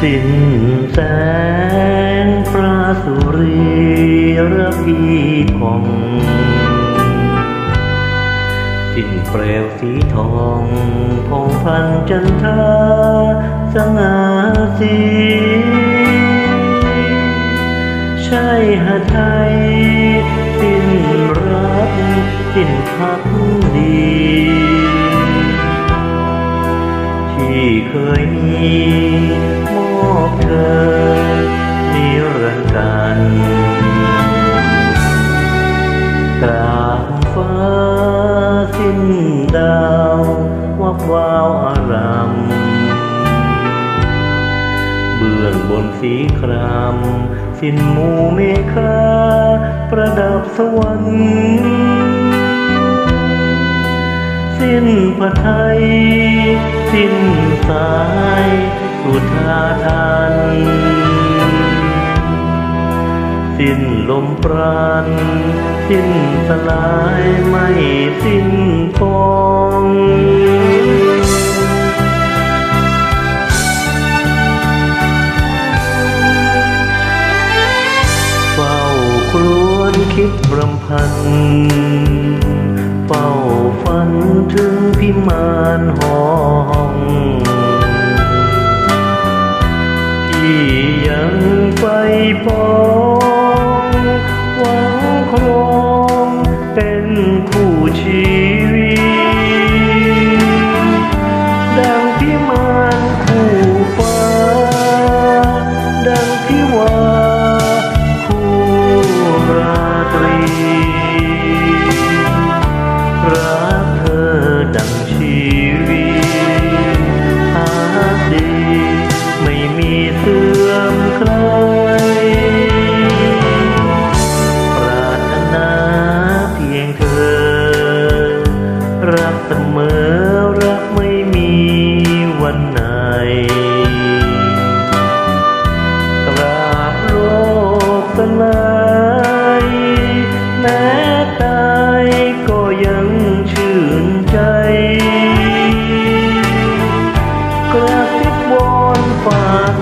สิ้นแสงพระสุรีระพีผ่องสิ้นเปลวสีทองพงพันจันทราสง่าสีใช่หาไทยสิ้นรักสิ้นพักดีาบฟ้าสิ้นดาววับวาวอารามเบื้องบนสีคราม สิ้นหมู่เมฆาประดับสวรรค์สิ้นพระไทย สิ้นสายสุธาทาน สิ้นลมปราณสิ้นสลายไม่สิ้นปองเฝ้าครวนคิดรำพันเฝ้าฝันถึงพิมานห คู่ชีวิต ดังพิมานคู่ฟ้า ดังพิวาคู่ราตรีรัก วันไหนกราบโลกสลายแม้ตายก็ยังชื่นใจกระซิบวอนฝาก